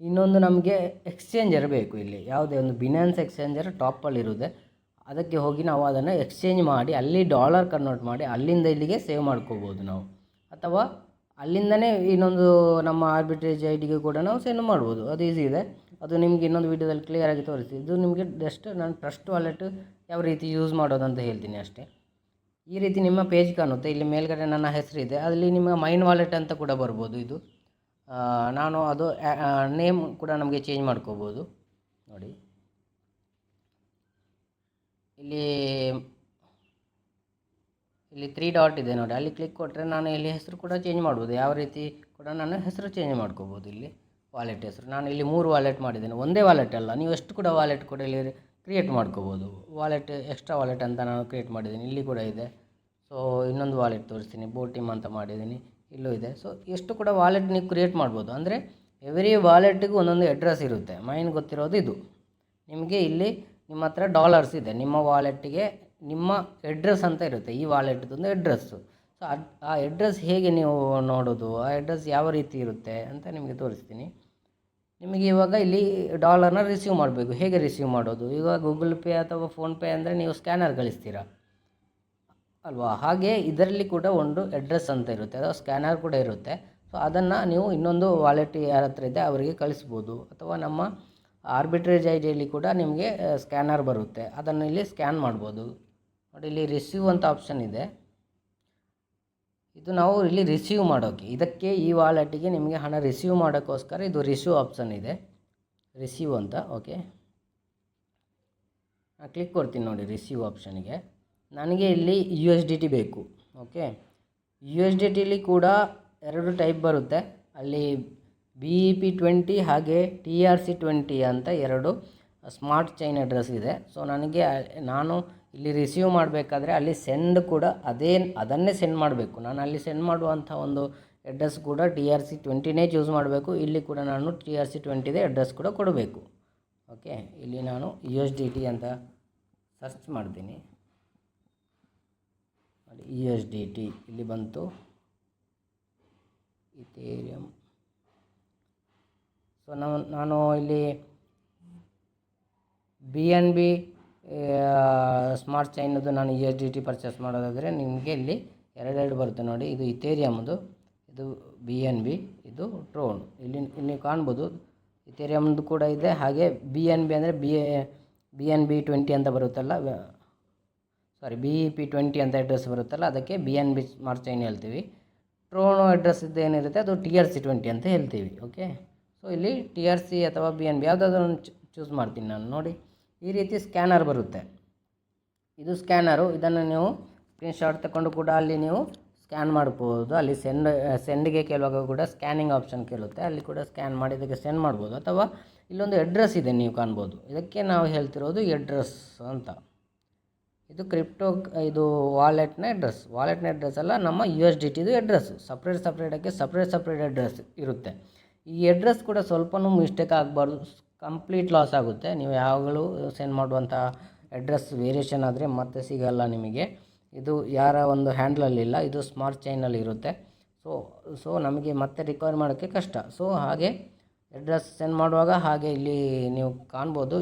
ಇನ್ನೊಂದು ನಮಗೆ ಎಕ್ಸ್ಚೇಂಜರ್ ಬೇಕು ಇಲ್ಲಿ. ಯಾವುದೇ ಒಂದು ಬಿನಾನ್ಸ್ ಎಕ್ಸ್ಚೇಂಜರ್ ಟಾಪಲ್ಲಿರುತ್ತೆ ಅದಕ್ಕೆ ಹೋಗಿ ನಾವು ಅದನ್ನು ಎಕ್ಸ್ಚೇಂಜ್ ಮಾಡಿ ಅಲ್ಲಿ ಡಾಲರ್ ಕನ್ವರ್ಟ್ ಮಾಡಿ ಅಲ್ಲಿಂದ ಇಲ್ಲಿಗೆ ಸೇವ್ ಮಾಡ್ಕೋಬೋದು ನಾವು. ಅಥವಾ ಅಲ್ಲಿಂದನೇ ಇನ್ನೊಂದು ನಮ್ಮ ಆರ್ಬಿಟ್ರೇಜ್ ಐ ಡಿಗೆ ಕೂಡ ನಾವು ಸೇವ್ ಮಾಡ್ಬೋದು. ಅದು ಈಸಿ ಇದೆ. ಅದು ನಿಮಗೆ ಇನ್ನೊಂದು ವೀಡಿಯೋದಲ್ಲಿ ಕ್ಲಿಯರಾಗಿ ತೋರಿಸ್ತೀನಿ ಇದು ನಿಮಗೆ ಜಸ್ಟ್ ನಾನು ಟ್ರಸ್ಟ್ ವಾಲೆಟ್ ಯಾವ ರೀತಿ ಯೂಸ್ ಮಾಡೋದು ಅಂತ ಹೇಳ್ತೀನಿ ಅಷ್ಟೇ. ಈ ರೀತಿ ನಿಮ್ಮ ಪೇಜ್ ಕಾಣುತ್ತೆ. ಇಲ್ಲಿ ಮೇಲ್ಗಡೆ ನನ್ನ ಹೆಸರಿದೆ. ಅಲ್ಲಿ ನಿಮ್ಮ ಮೈನ್ ವಾಲೆಟ್ ಅಂತ ಕೂಡ ಬರ್ಬೋದು ಇದು. ನಾನು ಅದು ನೇಮ್ ಕೂಡ ನಮಗೆ ಚೇಂಜ್ ಮಾಡ್ಕೋಬೋದು. ನೋಡಿ. ಇಲ್ಲಿ ಇಲ್ಲಿ ತ್ರೀ ಡಾಟ್ ಇದೆ ನೋಡಿ. ಅಲ್ಲಿ ಕ್ಲಿಕ್ ಕೊಟ್ಟರೆ ನಾನು ಇಲ್ಲಿ ಹೆಸರು ಕೂಡ ಚೇಂಜ್ ಮಾಡ್ಬೋದು. ಯಾವ ರೀತಿ ಕೂಡ ನಾನು ಹೆಸರು ಚೇಂಜ್ ಮಾಡ್ಕೋಬೋದು ಇಲ್ಲಿ. ವಾಲೆಟ್ ಹೆಸರು. ನಾನು ಇಲ್ಲಿ ಮೂರು ವಾಲೆಟ್ ಮಾಡಿದ್ದೇನೆ. ಒಂದೇ ವಾಲೆಟ್ ಅಲ್ಲ. ನೀವು ಎಷ್ಟು ಕೂಡ ವಾಲೆಟ್ ಕೂಡ ಇಲ್ಲಿ ಕ್ರಿಯೇಟ್ ಮಾಡ್ಕೋಬೋದು. ವಾಲೆಟ್ ಎಕ್ಸ್ಟ್ರಾ ವಾಲೆಟ್ ಅಂತ ನಾನು ಕ್ರಿಯೇಟ್ ಮಾಡಿದ್ದೀನಿ. ಇಲ್ಲಿ ಕೂಡ ಇದೆ. ಸೊ ಇನ್ನೊಂದು ವಾಲೆಟ್ ತೋರಿಸ್ತೀನಿ. ಬೋಟಿಮ್ ಅಂತ ಮಾಡಿದ್ದೀನಿ. ಇಲ್ಲೂ ಇದೆ. ಸೊ ಎಷ್ಟು ಕೂಡ ವಾಲೆಟ್ ನೀವು ಕ್ರಿಯೇಟ್ ಮಾಡ್ಬೋದು. ಅಂದರೆ ಎವ್ರಿ ವಾಲೆಟ್ಗೂ ಒಂದೊಂದು ಅಡ್ರೆಸ್ ಇರುತ್ತೆ. ಮೈನ್ ಗೊತ್ತಿರೋದು ಇದು. ನಿಮಗೆ ಇಲ್ಲಿ ನಿಮ್ಮ ಹತ್ರ ಡಾಲರ್ಸ್ ಇದೆ. ನಿಮ್ಮ ವಾಲೆಟ್ಗೆ ನಿಮ್ಮ ಅಡ್ರೆಸ್ ಅಂತ ಇರುತ್ತೆ. ಈ ವಾಲೆಟ್ದೊಂದು ಎಡ್ರೆಸ್ಸು ಸೊ ಅದು, ಆ ಅಡ್ರೆಸ್ ಹೇಗೆ ನೀವು ನೋಡೋದು? ಆ ಅಡ್ರೆಸ್ ಯಾವ ರೀತಿ ಇರುತ್ತೆ ಅಂತ ನಿಮಗೆ ತೋರಿಸ್ತೀನಿ. ನಿಮಗೆ ಇವಾಗ ಇಲ್ಲಿ ಡಾಲರ್ನ ರಿಸೀವ್ ಮಾಡಬೇಕು. ಹೇಗೆ ರಿಸೀವ್ ಮಾಡೋದು? ಈಗ ಗೂಗಲ್ ಪೇ ಅಥವಾ ಫೋನ್ಪೇ ಅಂದರೆ ನೀವು ಸ್ಕ್ಯಾನರ್ ಕಳಿಸ್ತೀರಾ? ಅಲ್ವಾ? ಹಾಗೆ ಇದರಲ್ಲಿ ಕೂಡ ಒಂದು ಅಡ್ರೆಸ್ ಅಂತ ಇರುತ್ತೆ. ಅಥವಾ ಸ್ಕ್ಯಾನರ್ ಕೂಡ ಇರುತ್ತೆ. ಸೊ ಅದನ್ನು ನೀವು ಇನ್ನೊಂದು ವಾಲೆಟ್ ಯಾರ ಹತ್ರ ಇದೆ, ಅವರಿಗೆ ಕಳಿಸ್ಬೋದು. ಅಥವಾ ನಮ್ಮ ಆರ್ಬಿಟ್ರೇಜ್ ಐ ಡಿಯಲ್ಲಿ ಕೂಡ ನಿಮಗೆ ಸ್ಕ್ಯಾನರ್ ಬರುತ್ತೆ. ಅದನ್ನು ಇಲ್ಲಿ ಸ್ಕ್ಯಾನ್ ಮಾಡ್ಬೋದು. ನೋಡಿ, ಇಲ್ಲಿ ರಿಸೀವ್ ಅಂತ ಆಪ್ಷನ್ ಇದೆ. ಇದು ನಾವು ಇಲ್ಲಿ ರಿಸೀವ್ ಮಾಡೋಕ್ಕೆ ಇದಕ್ಕೆ ಈ ವಾಲೆಟಿಗೆ ನಿಮಗೆ ಹಣ ರಿಸೀವ್ ಮಾಡೋಕ್ಕೋಸ್ಕರ ಇದು ರಿಸೀವ್ ಆಪ್ಷನ್ ಇದೆ. ರಿಸೀವ್ ಅಂತ ಓಕೆ ನಾನು ಕ್ಲಿಕ್ ಕೊಡ್ತೀನಿ ನೋಡಿ ರಿಸೀವ್ ಆಪ್ಷನಿಗೆ ನನಗೆ ಇಲ್ಲಿ ಯು ಎಸ್ ಡಿ ಟಿ ಬೇಕು ಓಕೆ ಯು ಎಸ್ ಡಿ ಟಿಲಿ ಕೂಡ ಎರಡು ಟೈಪ್ ಬರುತ್ತೆ. ಅಲ್ಲಿ ಬಿ ಇ ಪಿ ಟ್ವೆಂಟಿ ಹಾಗೆ ಟಿ ಆರ್ ಸಿ ಟ್ವೆಂಟಿ ಅಂತ ಎರಡು ಸ್ಮಾರ್ಟ್ ಚೈನ್ ಅಡ್ರೆಸ್ ಇದೆ. ಸೊ ನನಗೆ ನಾನು ಇಲ್ಲಿ ರಿಸೀವ್ ಮಾಡಬೇಕಾದ್ರೆ ಅಲ್ಲಿ ಸೆಂಡ್ ಕೂಡ ಅದೇ, ಅದನ್ನೇ ಸೆಂಡ್ ಮಾಡಬೇಕು. ನಾನು ಅಲ್ಲಿ ಸೆಂಡ್ ಮಾಡುವಂಥ ಒಂದು ಅಡ್ರೆಸ್ ಕೂಡ ಟಿ ಆರ್ ಸಿ ಟ್ವೆಂಟಿನೇ ಚೂಸ್ ಮಾಡಬೇಕು. ಇಲ್ಲಿ ಕೂಡ ನಾನು ಟಿ ಆರ್ ಸಿ ಟ್ವೆಂಟಿದೇ ಅಡ್ರೆಸ್ ಕೂಡ ಕೊಡಬೇಕು. ಓಕೆ ಇಲ್ಲಿ ನಾನು ಯು ಎಸ್ ಡಿ ಟಿ ಅಂತ ಸರ್ಚ್ ಮಾಡ್ತೀನಿ. ಇ ಎಸ್ ಡಿ ಟಿ ಇಲ್ಲಿ ಬಂತು. ಇಥೇರಿಯಂ ಸೊ ನಾವು ನಾನು ಇಲ್ಲಿ ಬಿ ಎನ್ ಬಿ ಸ್ಮಾರ್ಟ್ ಚೈನದು ನಾನು E S D T purchase ಮಾಡೋದಾದರೆ ನಿಮಗೆ ಇಲ್ಲಿ ಎರಡೆರಡು ಬರುತ್ತೆ ನೋಡಿ. ಇದು ಇಥೇರಿಯಮ್ದು ಇದು ಬಿ ಎನ್ ಬಿ ಇದು ಟ್ರೋನ್ ಇಲ್ಲಿ ಇಲ್ಲಿ ಕಾಣ್ಬೋದು. ಇಥೇರಿಯಮ್ದು ಕೂಡ ಇದೆ. ಹಾಗೆ ಬಿ ಎನ್ ಬಿ ಅಂದರೆ B B N B twenty ಅಂತ ಬರುತ್ತಲ್ಲ. ಸಾರಿ ಬಿ ಪಿ ಟ್ವೆಂಟಿ ಅಂತ ಅಡ್ರೆಸ್ ಬರುತ್ತಲ್ಲ. ಅದಕ್ಕೆ B N B smart chain ಹೇಳ್ತೀವಿ. ಟ್ರೋನು ಅಡ್ರೆಸ್ ಏನಿರುತ್ತೆ? ಅದು ಟಿ ಆರ್ ಸಿ ಟ್ವೆಂಟಿ ಅಂತ ಹೇಳ್ತೀವಿ. ಓಕೆ ಸೊ ಇಲ್ಲಿ ಟಿ ಆರ್ ಸಿ ಅಥವಾ ಬಿ ಎನ್ ಬಿ ಯಾವುದಾದ್ರೂ ಒಂದು ಚೂಸ್ ಮಾಡ್ತೀನಿ ನಾನು, ನೋಡಿ. ಈ ರೀತಿ ಸ್ಕ್ಯಾನರ್ ಬರುತ್ತೆ. ಇದು ಸ್ಕ್ಯಾನರು ಇದನ್ನು ನೀವು ಸ್ಕ್ರೀನ್ಶಾಟ್ ತಗೊಂಡು ಕೂಡ ಅಲ್ಲಿ ನೀವು ಸ್ಕ್ಯಾನ್ ಮಾಡ್ಬೋದು. ಅಲ್ಲಿ ಸೆಂಡ್ ಸೆಂಡ್ಗೆ ಕೇಳುವಾಗ ಕೂಡ ಸ್ಕ್ಯಾನಿಂಗ್ ಆಪ್ಷನ್ ಕೇಳುತ್ತೆ. ಅಲ್ಲಿ ಕೂಡ ಸ್ಕ್ಯಾನ್ ಮಾಡಿ, ಇದಕ್ಕೆ ಸೆಂಡ್ ಮಾಡ್ಬೋದು. ಅಥವಾ ಇಲ್ಲೊಂದು ಅಡ್ರೆಸ್ ಇದೆ ನೀವು ಕಾಣ್ಬೋದು. ಇದಕ್ಕೆ ನಾವು ಹೇಳ್ತಿರೋದು ಅಡ್ರೆಸ್ ಅಂತ. ಇದು ಕ್ರಿಪ್ಟೋ ಇದು ವಾಲೆಟ್ನ ಅಡ್ರೆಸ್ ವಾಲೆಟ್ನ ಅಡ್ರೆಸ್ ಅಲ್ಲ, ನಮ್ಮ ಯು ಎಸ್ ಡಿ ಟಿದು ಎಡ್ರೆಸ್ ಸಪ್ರೇಟ್ ಸಪ್ರೇಟಾಗಿ ಸಪ್ರೇಟ್ ಸಪ್ರೇಟ್ ಅಡ್ರೆಸ್ ಇರುತ್ತೆ. ಈ ಅಡ್ರೆಸ್ ಕೂಡ ಸ್ವಲ್ಪನೂ ಮಿಸ್ಟೇಕ್ ಆಗಬಾರ್ದು. ಕಂಪ್ಲೀಟ್ ಲಾಸ್ ಆಗುತ್ತೆ. ನೀವು ಯಾವಾಗಲೂ ಸೆಂಡ್ ಮಾಡುವಂಥ ಅಡ್ರೆಸ್ ವೇರಿಯೇಷನ್ ಆದರೆ ಮತ್ತೆ ಸಿಗಲ್ಲ ನಿಮಗೆ. ಇದು ಯಾರ ಒಂದು ಹ್ಯಾಂಡ್ಲಲ್ಲಿಲ್ಲ ಇದು ಸ್ಮಾರ್ಟ್ ಚೈನಲ್ಲಿ ಇರುತ್ತೆ. ಸೊ ಸೊ ನಮಗೆ ಮತ್ತೆ ರಿಕವರ್ ಮಾಡೋಕ್ಕೆ ಕಷ್ಟ. ಸೊ ಹಾಗೆ ಅಡ್ರೆಸ್ ಸೆಂಡ್ ಮಾಡುವಾಗ ಹಾಗೆ ಇಲ್ಲಿ ನೀವು ಕಾಣ್ಬೋದು.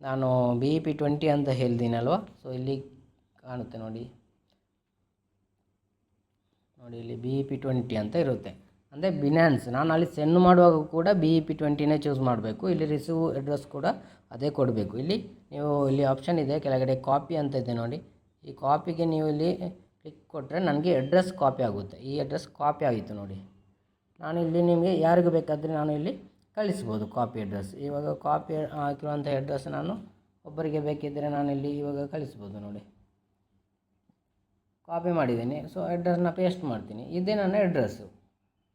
ನಾನು ಬಿ ಇ ಪಿ ಟ್ವೆಂಟಿ ಅಂತ ಹೇಳಿದ್ದೀನಲ್ವ ಸೊ ಇಲ್ಲಿ ಕಾಣುತ್ತೆ ನೋಡಿ. ನೋಡಿ ಇಲ್ಲಿ ಬಿ ಇ ಪಿ ಟ್ವೆಂಟಿ ಅಂತ ಇರುತ್ತೆ. ಅಂದರೆ ಬಿನ್ಯಾನ್ಸ್ ನಾನು ಅಲ್ಲಿ ಸೆಂಡ್ ಮಾಡುವಾಗ ಕೂಡ ಬಿ ಇ ಪಿ ಟ್ವೆಂಟಿನೇ ಚೂಸ್ ಮಾಡಬೇಕು. ಇಲ್ಲಿ ರಿಸೀವ್ ಅಡ್ರೆಸ್ ಕೂಡ ಅದೇ ಕೊಡಬೇಕು. ಇಲ್ಲಿ ನೀವು ಇಲ್ಲಿ ಆಪ್ಷನ್ ಇದೆ, ಕೆಳಗಡೆ ಕಾಪಿ ಅಂತ ಇದೆ ನೋಡಿ. ಈ ಕಾಪಿಗೆ ನೀವು ಇಲ್ಲಿ ಕ್ಲಿಕ್ ಕೊಟ್ಟರೆ ನನಗೆ ಅಡ್ರೆಸ್ ಕಾಪಿ ಆಗುತ್ತೆ. ಈ ಅಡ್ರೆಸ್ ಕಾಪಿ ಆಗಿತ್ತು ನೋಡಿ. ನಾನು ಇಲ್ಲಿ ನಿಮಗೆ ಯಾರಿಗೂ ಬೇಕಾದರೆ ನಾನು ಇಲ್ಲಿ ಕಳಿಸ್ಬೋದು ಕಾಪಿ ಅಡ್ರೆಸ್ ಇವಾಗ ಕಾಪಿ ಹಾಕಿರುವಂಥ ಅಡ್ರೆಸ್ ನಾನು ಒಬ್ಬರಿಗೆ ಬೇಕಿದ್ದರೆ ನಾನು ಇಲ್ಲಿ ಇವಾಗ ಕಳಿಸ್ಬೋದು ನೋಡಿ. ಕಾಪಿ ಮಾಡಿದ್ದೀನಿ. ಸೊ ಅಡ್ರೆಸ್ನ ಪೇಸ್ಟ್ ಮಾಡ್ತೀನಿ. ಇದೇ ನನ್ನ ಅಡ್ರೆಸ್ಸು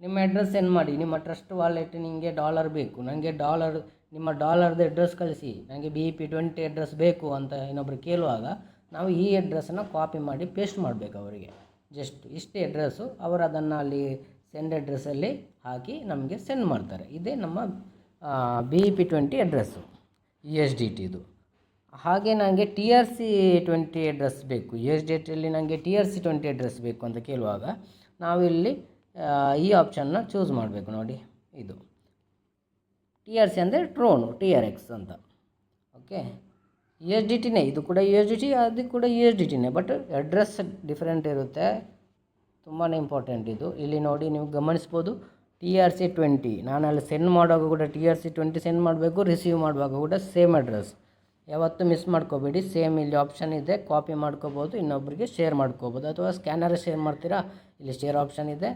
ನಿಮ್ಮ ಅಡ್ರೆಸ್ ಸೆಂಡ್ ಮಾಡಿ, ನಿಮ್ಮ ಟ್ರಸ್ಟ್ ವಾಲೆಟ್ ನಿಮಗೆ ಡಾಲರ್ ಬೇಕು. ನನಗೆ ಡಾಲರ್ ನಿಮ್ಮ ಡಾಲರ್ದು ಅಡ್ರೆಸ್ ಕಳಿಸಿ. ನನಗೆ ಬಿ ಪಿ ಟ್ವೆಂಟಿ ಅಡ್ರೆಸ್ ಬೇಕು ಅಂತ ಇನ್ನೊಬ್ರು ಕೇಳುವಾಗ ನಾವು ಈ ಅಡ್ರೆಸ್ಸನ್ನು ಕಾಪಿ ಮಾಡಿ ಪೇಸ್ಟ್ ಮಾಡಬೇಕು ಅವರಿಗೆ. ಜಸ್ಟ್ ಇಷ್ಟೇ ಅಡ್ರೆಸ್ಸು ಅವರು ಅದನ್ನು ಅಲ್ಲಿ ಸೆಂಡ್ ಅಡ್ರೆಸ್ಸಲ್ಲಿ ಹಾಕಿ ನಮಗೆ ಸೆಂಡ್ ಮಾಡ್ತಾರೆ. ಇದೇ ನಮ್ಮ B E P twenty address E S D ಟಿದು ಹಾಗೆ ನನಗೆ T R C twenty address ಬೇಕು. ಯು ಎಸ್ ಡಿ ಟಿಯಲ್ಲಿ ನನಗೆ T R C twenty address ಬೇಕು ಅಂತ ಕೇಳುವಾಗ ನಾವಿಲ್ಲಿ ಈ ಆಪ್ಷನ್ನ ಚೂಸ್ ಮಾಡಬೇಕು ನೋಡಿ. ಇದು. ಟಿ ಆರ್ ಸಿ ಅಂದರೆ ಟ್ರೋನು ಟಿ ಆರ್ ಎಕ್ಸ್ ಅಂತ. ಓಕೆ ಯು ಎಸ್ ಡಿ ಟಿನೇ ಇದು ಕೂಡ ಯು ಎಸ್ ಡಿ ಟಿ ಅದು ಕೂಡ ಯು ಎಸ್ ಡಿ ಟಿನೇ ಬಟ್ ಅಡ್ರೆಸ್ ಡಿಫ್ರೆಂಟ್ ಇರುತ್ತೆ. ತುಂಬಾ ಇಂಪಾರ್ಟೆಂಟ್ ಇದು. ಇಲ್ಲಿ ನೋಡಿ ನೀವು ಗಮನಿಸ್ಬೋದು ಟಿ ಆರ್ ಸಿ ಟ್ವೆಂಟಿ ನಾನು ಅಲ್ಲಿ ಸೆಂಡ್ ಮಾಡುವಾಗ ಕೂಡ T R C twenty send ಮಾಡಬೇಕು ರಿಸೀವ್ ಮಾಡುವಾಗ ಕೂಡ ಸೇಮ್ ಅಡ್ರೆಸ್ ಯಾವತ್ತೂ ಮಿಸ್ ಮಾಡ್ಕೋಬೇಡಿ ಸೇಮ್ ಇಲ್ಲಿ ಆಪ್ಷನ್ ಇದೆ ಕಾಪಿ ಮಾಡ್ಕೋಬೋದು ಇನ್ನೊಬ್ಬರಿಗೆ ಶೇರ್ ಮಾಡ್ಕೋಬೋದು. ಅಥವಾ ಸ್ಕ್ಯಾನರ್ ಶೇರ್ ಮಾಡ್ತೀರಾ, ಇಲ್ಲಿ ಶೇರ್ ಆಪ್ಷನ್ ಇದೆ.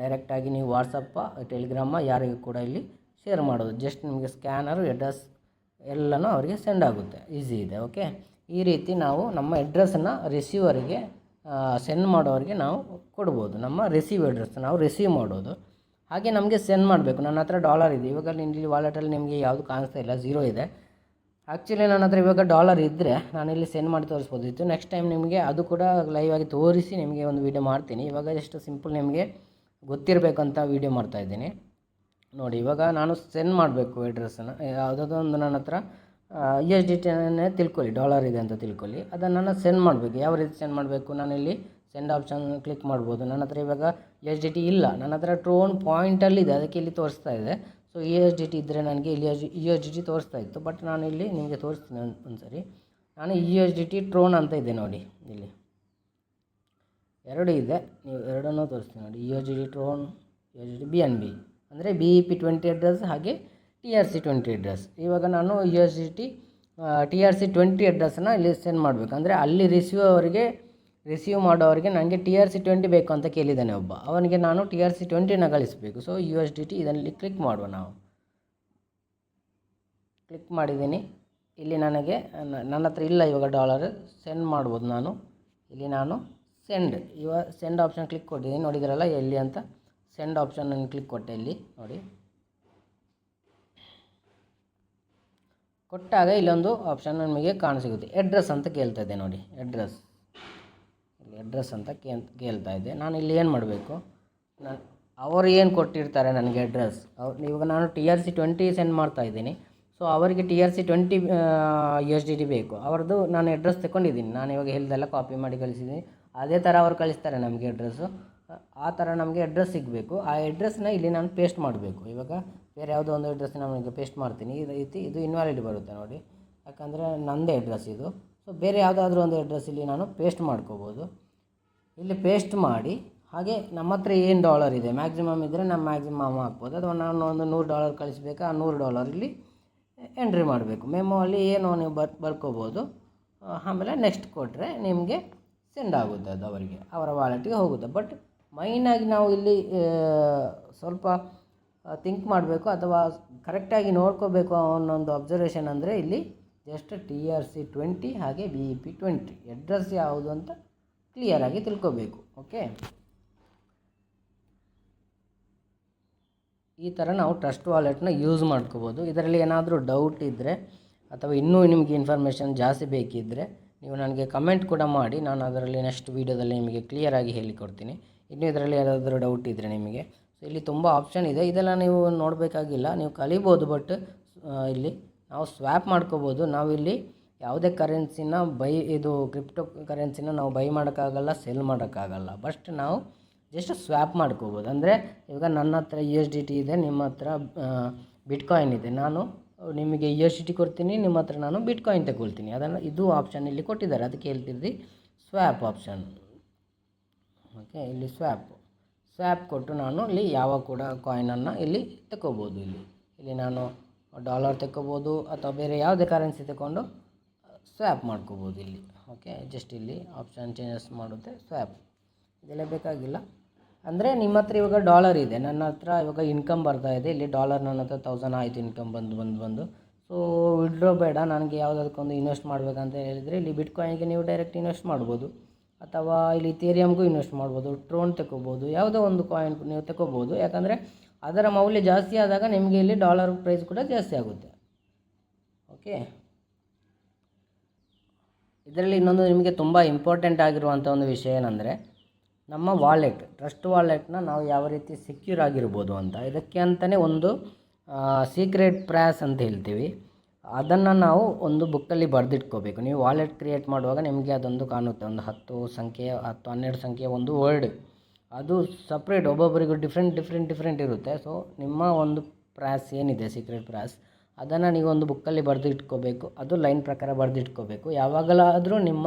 ಡೈರೆಕ್ಟಾಗಿ ನೀವು ವಾಟ್ಸಪ್ಪ ಟೆಲಿಗ್ರಾಮ ಯಾರಿಗೂ ಕೂಡ ಇಲ್ಲಿ ಶೇರ್ ಮಾಡೋದು. ಜಸ್ಟ್ ನಿಮಗೆ ಸ್ಕ್ಯಾನರು ಅಡ್ರೆಸ್ ಎಲ್ಲನೂ ಅವರಿಗೆ ಸೆಂಡ್ ಆಗುತ್ತೆ. ಈಸಿ ಇದೆ ಓಕೆ ಈ ರೀತಿ ನಾವು ನಮ್ಮ ಅಡ್ರೆಸ್ಸನ್ನು ರಿಸೀವರಿಗೆ ಸೆಂಡ್ ಮಾಡೋರಿಗೆ ನಾವು ಕೊಡ್ಬೋದು. ನಮ್ಮ ರಿಸೀವ್ ಅಡ್ರೆಸ್ ನಾವು ರಿಸೀವ್ ಮಾಡೋದು. ಹಾಗೆ ನಮಗೆ ಸೆಂಡ್ ಮಾಡಬೇಕು. ನನ್ನ ಹತ್ರ ಡಾಲರ್ ಇದೆ. ಇವಾಗ ಇಲ್ಲಿ ವಾಲೆಟಲ್ಲಿ ನಿಮಗೆ ಯಾವುದು ಕಾಣಿಸ್ತಾ ಇಲ್ಲ ಝೀರೋ ಇದೆ. ಆ್ಯಕ್ಚುಲಿ ನನ್ನ ಹತ್ರ ಇವಾಗ ಡಾಲರ್ ಇದ್ದರೆ ನಾನು ಇಲ್ಲಿ ಸೆಂಡ್ ಮಾಡಿ ತೋರಿಸ್ಬೋದಿತ್ತು. ನೆಕ್ಸ್ಟ್ ಟೈಮ್ ನಿಮಗೆ ಅದು ಕೂಡ ಲೈವ್ ಆಗಿ ತೋರಿಸಿ ನಿಮಗೆ ಒಂದು ವೀಡಿಯೋ ಮಾಡ್ತೀನಿ. ಇವಾಗ ಎಷ್ಟು ಸಿಂಪಲ್ ನಿಮಗೆ ಗೊತ್ತಿರಬೇಕಂತ ವೀಡಿಯೋ ಮಾಡ್ತಾಯಿದ್ದೀನಿ ನೋಡಿ, ಇವಾಗ ನಾನು ಸೆಂಡ್ ಮಾಡಬೇಕು ಅಡ್ರೆಸ್ಸನ್ನು ಯಾವುದಾದ್ರು ಒಂದು ನನ್ನ ಹತ್ರ ಯು ಎಸ್ ಡಿ ಟಿನೇ ತಿಳ್ಕೊಳ್ಳಿ ಡಾಲರ್ ಇದೆ ಅಂತ ತಿಳ್ಕೊಳ್ಳಿ. ಅದನ್ನು ನಾನು ಸೆಂಡ್ ಮಾಡಬೇಕು. ಯಾವ ರೀತಿ ಸೆಂಡ್ ಮಾಡಬೇಕು? ನಾನಿಲ್ಲಿ ಸೆಂಡ್ ಆಪ್ಷನ್ ಕ್ಲಿಕ್ ಮಾಡ್ಬೋದು. ನನ್ನ ಹತ್ರ ಇವಾಗ ಯು ಎಸ್ ಡಿ ಟಿ ಇಲ್ಲ. ನನ್ನ ಹತ್ರ ಟ್ರೋನ್ ಪಾಯಿಂಟಲ್ಲಿದೆ ಅದಕ್ಕೆ ಇಲ್ಲಿ ತೋರಿಸ್ತಾ ಇದೆ. So E S D T ಇದ್ದರೆ ನನಗೆ ಇಲ್ಲಿ ಇ ಎಸ್ ಡಿ ಟಿ ತೋರಿಸ್ತಾ ಇತ್ತು. ಬಟ್ ನಾನು ಇಲ್ಲಿ ನಿಮಗೆ ತೋರಿಸ್ತೀನಿ ಒಂದು ಒಂದು ಸರಿ ನಾನು E S D T Tron ಅಂತ ಇದೆ ನೋಡಿ, ಇಲ್ಲಿ. ಎರಡು ಇದೆ. ನೀವು ಎರಡನ್ನೂ ತೋರಿಸ್ತೀನಿ ನೋಡಿ. U S D Tron U S D B N B ಅಂದರೆ B E P twenty address ಹಾಗೆ T R C twenty address ಇವಾಗ ನಾನು U S D T T R C twenty ಅಡ್ರೆಸ್ಸನ್ನು ಇಲ್ಲಿ ಸೆಂಡ್ ಮಾಡಬೇಕು. ಅಂದರೆ ಅಲ್ಲಿ ರಿಸೀವ್ ಅವರಿಗೆ ರಿಸೀವ್ ಮಾಡೋವರಿಗೆ ನನಗೆ ಟಿ ಆರ್ ಸಿ ಟ್ವೆಂಟಿ ಬೇಕು ಅಂತ ಕೇಳಿದ್ದಾನೆ ಒಬ್ಬ. ಅವನಿಗೆ ನಾನು ಟಿ ಆರ್ ಸಿ ಟ್ವೆಂಟಿನ ಕಳಿಸಬೇಕು. So U S D T ಇದರಲ್ಲಿ ಕ್ಲಿಕ್ ಮಾಡುವ ನಾವು. ಕ್ಲಿಕ್ ಮಾಡಿದ್ದೀನಿ. ಇಲ್ಲಿ ನನಗೆ ನನ್ನ ಹತ್ರ ಇಲ್ಲ ಇವಾಗ ಡಾಲರ್ ಸೆಂಡ್ ಮಾಡ್ಬೋದು ನಾನು. ಇಲ್ಲಿ ನಾನು ಸೆಂಡ್ ಇವಾಗ ಸೆಂಡ್ ಆಪ್ಷನ್ ಕ್ಲಿಕ್ ಕೊಟ್ಟಿದ್ದೀನಿ. ನೋಡಿದ್ರಲ್ಲ, ಎಲ್ಲಿ ಅಂತ? ಸೆಂಡ್ ಆಪ್ಷನ್ ನಾನು ಕ್ಲಿಕ್ ಕೊಟ್ಟೆ ಇಲ್ಲಿ, ನೋಡಿ. ಕೊಟ್ಟಾಗ ಇಲ್ಲೊಂದು ಆಪ್ಷನ್ ನಮಗೆ ಕಾಣಸಿಗುತ್ತೆ. ಅಡ್ರೆಸ್ ಅಂತ ಕೇಳ್ತಾ ಇದೆ ನೋಡಿ ಅಡ್ರೆಸ್ ಇಲ್ಲಿ ಅಡ್ರೆಸ್ ಅಂತ ಕೇಳ್ತಾ ಇದೆ ನಾನು ಇಲ್ಲಿ ಏನು ಮಾಡಬೇಕು? ನಾನು, ಅವರು ಏನು ಕೊಟ್ಟಿರ್ತಾರೆ ನನಗೆ ಅಡ್ರೆಸ್ ಅವ್ರು, ಇವಾಗ ನಾನು T R C twenty send ಮಾಡ್ತಾ ಇದ್ದೀನಿ. ಸೊ ಅವರಿಗೆ T R C twenty H D D ಬೇಕು. ಅವ್ರದ್ದು ನಾನು ಅಡ್ರೆಸ್ ತಗೊಂಡಿದ್ದೀನಿ. ನಾನು ಇವಾಗ ಹೇಳ್ದೆಲ್ಲ ಕಾಪಿ ಮಾಡಿ ಕಳಿಸಿದ್ದೀನಿ. ಅದೇ ಥರ ಅವ್ರು ಕಳಿಸ್ತಾರೆ ನಮಗೆ ಅಡ್ರೆಸ್ಸು ಆ ಥರ ನಮಗೆ ಅಡ್ರೆಸ್ ಸಿಗಬೇಕು. ಆ ಅಡ್ರೆಸ್ನ ಇಲ್ಲಿ ನಾನು ಪೇಸ್ಟ್ ಮಾಡಬೇಕು. ಇವಾಗ ಬೇರೆ ಯಾವುದೋ ಒಂದು ಅಡ್ರೆಸ್ ನಾನು ಪೇಸ್ಟ್ ಮಾಡ್ತೀನಿ. ಈ ರೀತಿ ಇದು ಇನ್ವ್ಯಾಲಿಡ್ ಬರುತ್ತೆ ನೋಡಿ. ಯಾಕಂದರೆ ನನ್ನದೇ ಅಡ್ರೆಸ್ ಇದು. ಸೊ ಬೇರೆ ಯಾವುದಾದ್ರೂ ಒಂದು ಅಡ್ರೆಸ್ ಇಲ್ಲಿ ನಾನು ಪೇಸ್ಟ್ ಮಾಡ್ಕೋಬೋದು. ಇಲ್ಲಿ ಪೇಸ್ಟ್ ಮಾಡಿ, ಹಾಗೆ ನಮ್ಮ ಹತ್ರ ಏನು ಡಾಲರ್ ಇದೆ? ಮ್ಯಾಕ್ಸಿಮಮ್ ಇದ್ದರೆ ನಮ್ಮ ಮ್ಯಾಕ್ಸಿಮಮ್ ಹಾಕ್ಬೋದು. ಅಥವಾ ನಾನು ಒಂದು ನೂರು ಡಾಲರ್ ಕಳಿಸ್ಬೇಕಾ? ಆ ನೂರು ಡಾಲರ್ ಇಲ್ಲಿ ಎಂಟ್ರಿ ಮಾಡಬೇಕು. ಮೆಮೋ ಅಲ್ಲಿ ಏನು ನೀವು ಬರ್ ಬರ್ಕೋಬೋದು. ಆಮೇಲೆ ನೆಕ್ಸ್ಟ್ ಕೊಟ್ಟರೆ ನಿಮಗೆ ಸೆಂಡ್ ಆಗುತ್ತೆ ಅದು ಅವರಿಗೆ, ಅವರ ವಾಲೆಟ್ಗೆ ಹೋಗುತ್ತೆ. ಬಟ್ ಮೈನಾಗಿ ನಾವು ಇಲ್ಲಿ ಸ್ವಲ್ಪ ಥಿಂಕ್ ಮಾಡಬೇಕು ಅಥವಾ ಕರೆಕ್ಟಾಗಿ ನೋಡ್ಕೋಬೇಕು ಅನ್ನೊಂದು ಅಬ್ಸರ್ವೇಷನ್ ಅಂದರೆ ಇಲ್ಲಿ just T R C twenty ಹಾಗೆ B E P twenty address ಯಾವುದು ಅಂತ ಕ್ಲಿಯರಾಗಿ ತಿಳ್ಕೋಬೇಕು ಓಕೆ ಈ ಥರ ನಾವು ಟ್ರಸ್ಟ್ ವಾಲೆಟ್ನ ಯೂಸ್ ಮಾಡ್ಕೋಬೋದು. ಇದರಲ್ಲಿ ಏನಾದರೂ ಡೌಟ್ ಇದ್ದರೆ ಅಥವಾ ಇನ್ನೂ ನಿಮಗೆ ಇನ್ಫಾರ್ಮೇಷನ್ ಜಾಸ್ತಿ ಬೇಕಿದ್ದರೆ ನೀವು ನನಗೆ ಕಮೆಂಟ್ ಕೂಡ ಮಾಡಿ. ನಾನು ಅದರಲ್ಲಿ ನೆಕ್ಸ್ಟ್ ವೀಡಿಯೋದಲ್ಲಿ ನಿಮಗೆ ಕ್ಲಿಯರಾಗಿ ಹೇಳಿಕೊಡ್ತೀನಿ. ಇನ್ನೂ ಇದರಲ್ಲಿ ಯಾರಾದರೂ ಡೌಟ್ ಇದ್ದರೆ ನಿಮಗೆ. ಸೊ ಇಲ್ಲಿ ತುಂಬ ಆಪ್ಷನ್ ಇದೆ. ಇದೆಲ್ಲ ನೀವು ನೋಡಬೇಕಾಗಿಲ್ಲ. ನೀವು ಕಲಿಬೋದು ಬಟ್ ಇಲ್ಲಿ ನಾವು ಸ್ವ್ಯಾಪ್ ಮಾಡ್ಕೋಬೋದು. ನಾವಿಲ್ಲಿ ಯಾವುದೇ ಕರೆನ್ಸಿನ ಬೈ ಇದು ಕ್ರಿಪ್ಟೋ ಕರೆನ್ಸಿನ ನಾವು ಬೈ ಮಾಡೋಕ್ಕಾಗಲ್ಲ ಸೆಲ್ ಮಾಡೋಕ್ಕಾಗಲ್ಲ. ಬಸ್ಟ್ ನಾವು ಜಸ್ಟ್ ಸ್ವ್ಯಾಪ್ ಮಾಡ್ಕೋಬೋದು. ಅಂದರೆ ಇವಾಗ ನನ್ನ ಹತ್ರ ಯು ಎಸ್ ಡಿ ಟಿ ಇದೆ, ನಿಮ್ಮ ಹತ್ರ ಬಿಟ್ಕಾಯಿನ್ ಇದೆ. ನಾನು ನಿಮಗೆ ಯು ಎಸ್ ಟಿ ಕೊಡ್ತೀನಿ, ನಿಮ್ಮ ಹತ್ರ ನಾನು ಬಿಟ್ಕಾಯಿನ್ ತಗೊಳ್ತೀನಿ. ಅದನ್ನು ಇದು ಆಪ್ಷನ್ ಇಲ್ಲಿ ಕೊಟ್ಟಿದ್ದಾರೆ. ಅದಕ್ಕೆ ಹೇಳ್ತಿದ್ರಿ ಸ್ವ್ಯಾಪ್ ಆಪ್ಷನ್ ಓಕೆ ಇಲ್ಲಿ ಸ್ವ್ಯಾಪ್ ಸ್ವ್ಯಾಪ್ ಕೊಟ್ಟು ನಾನು ಇಲ್ಲಿ ಯಾವ ಕೂಡ ಕಾಯಿನನ್ನು ಇಲ್ಲಿ ತಗೋಬೋದು ಇಲ್ಲಿ. ಇಲ್ಲಿ ನಾನು ಡಾಲರ್ ತಗೋಬೋದು ಅಥವಾ ಬೇರೆ ಯಾವುದೇ ಕರೆನ್ಸಿ ತಗೊಂಡು ಸ್ವ್ಯಾಪ್ ಮಾಡ್ಕೋಬೋದು ಇಲ್ಲಿ. ಓಕೆ ಜಸ್ಟ್ ಇಲ್ಲಿ ಆಪ್ಷನ್ ಚೇಂಜಸ್ ಮಾಡುತ್ತೆ ಸ್ವ್ಯಾಪ್ ಇದೆಲ್ಲ ಬೇಕಾಗಿಲ್ಲ. ಅಂದರೆ ನಿಮ್ಮ ಹತ್ರ ಇವಾಗ ಡಾಲರ್ ಇದೆ. ನನ್ನ ಹತ್ರ ಇವಾಗ ಇನ್ಕಮ್ ಬರ್ತಾ ಇದೆ. ಇಲ್ಲಿ ಡಾಲರ್ ನನ್ನ ಹತ್ರ ತೌಸಂಡ್ ಆಯಿತು ಇನ್ಕಮ್ ಬಂದು ಬಂದು ಬಂದು. ಸೊ ವಿಡ್ರೋ ಬೇಡ. ನನಗೆ ಯಾವುದಕ್ಕೊಂದು ಇನ್ವೆಸ್ಟ್ ಮಾಡಬೇಕಂತ ಹೇಳಿದರೆ ಇಲ್ಲಿ ಬಿಟ್ಕಾಯಿನ್ಗೆ ನೀವು ಡೈರೆಕ್ಟ್ ಇನ್ವೆಸ್ಟ್ ಮಾಡ್ಬೋದು. ಅಥವಾ ಇಲ್ಲಿ ಥೇರಿಯಮ್ಗೂ ಇನ್ವೆಸ್ಟ್ ಮಾಡ್ಬೋದು. ಟ್ರೋನ್ ತಗೋಬೋದು. ಯಾವುದೋ ಒಂದು ಕಾಯಿನ್ ನೀವು ತಗೋಬೋದು. ಯಾಕಂದರೆ ಅದರ ಮೌಲ್ಯ ಜಾಸ್ತಿ ಆದಾಗ ನಿಮಗೆ ಇಲ್ಲಿ ಡಾಲರ್ ಪ್ರೈಸ್ ಕೂಡ ಜಾಸ್ತಿ ಆಗುತ್ತೆ. ಓಕೆ ಇದರಲ್ಲಿ ಇನ್ನೊಂದು ನಿಮಗೆ ತುಂಬ ಇಂಪಾರ್ಟೆಂಟ್ ಆಗಿರುವಂಥ ಒಂದು ವಿಷಯ ಏನಂದರೆ ನಮ್ಮ ವಾಲೆಟ್ ಟ್ರಸ್ಟ್ ವಾಲೆಟ್ನ ನಾವು ಯಾವ ರೀತಿ ಸೆಕ್ಯೂರ್ ಆಗಿರ್ಬೋದು ಅಂತ. ಇದಕ್ಕೆ ಅಂತಲೇ ಒಂದು ಸೀಕ್ರೆಟ್ ಪ್ರಾಸ್ ಅಂತ ಹೇಳ್ತೀವಿ. ಅದನ್ನು ನಾವು ಒಂದು ಬುಕ್ಕಲ್ಲಿ ಬರೆದಿಟ್ಕೋಬೇಕು. ನೀವು ವಾಲೆಟ್ ಕ್ರಿಯೇಟ್ ಮಾಡುವಾಗ ನಿಮಗೆ ಅದೊಂದು ಕಾಣುತ್ತೆ. ಒಂದು ಹತ್ತು ಸಂಖ್ಯೆಯ ಹತ್ತು ಹನ್ನೆರಡು ಸಂಖ್ಯೆ, ಒಂದು ವರ್ಡ್ ಅದು ಸಪ್ರೇಟ್ ಒಬ್ಬೊಬ್ಬರಿಗೂ ಡಿಫ್ರೆಂಟ್ ಡಿಫ್ರೆಂಟ್ ಡಿಫ್ರೆಂಟ್ ಇರುತ್ತೆ. ಸೊ ನಿಮ್ಮ ಒಂದು ಪ್ರಾಸ್ ಏನಿದೆ ಸೀಕ್ರೆಟ್ ಪ್ರಾಸ್ ಅದನ್ನು ನೀವು ಒಂದು ಬುಕ್ಕಲ್ಲಿ ಬರೆದಿಟ್ಕೋಬೇಕು. ಅದು ಲೈನ್ ಪ್ರಕಾರ ಬರೆದಿಟ್ಕೋಬೇಕು. ಯಾವಾಗಲಾದರೂ ನಿಮ್ಮ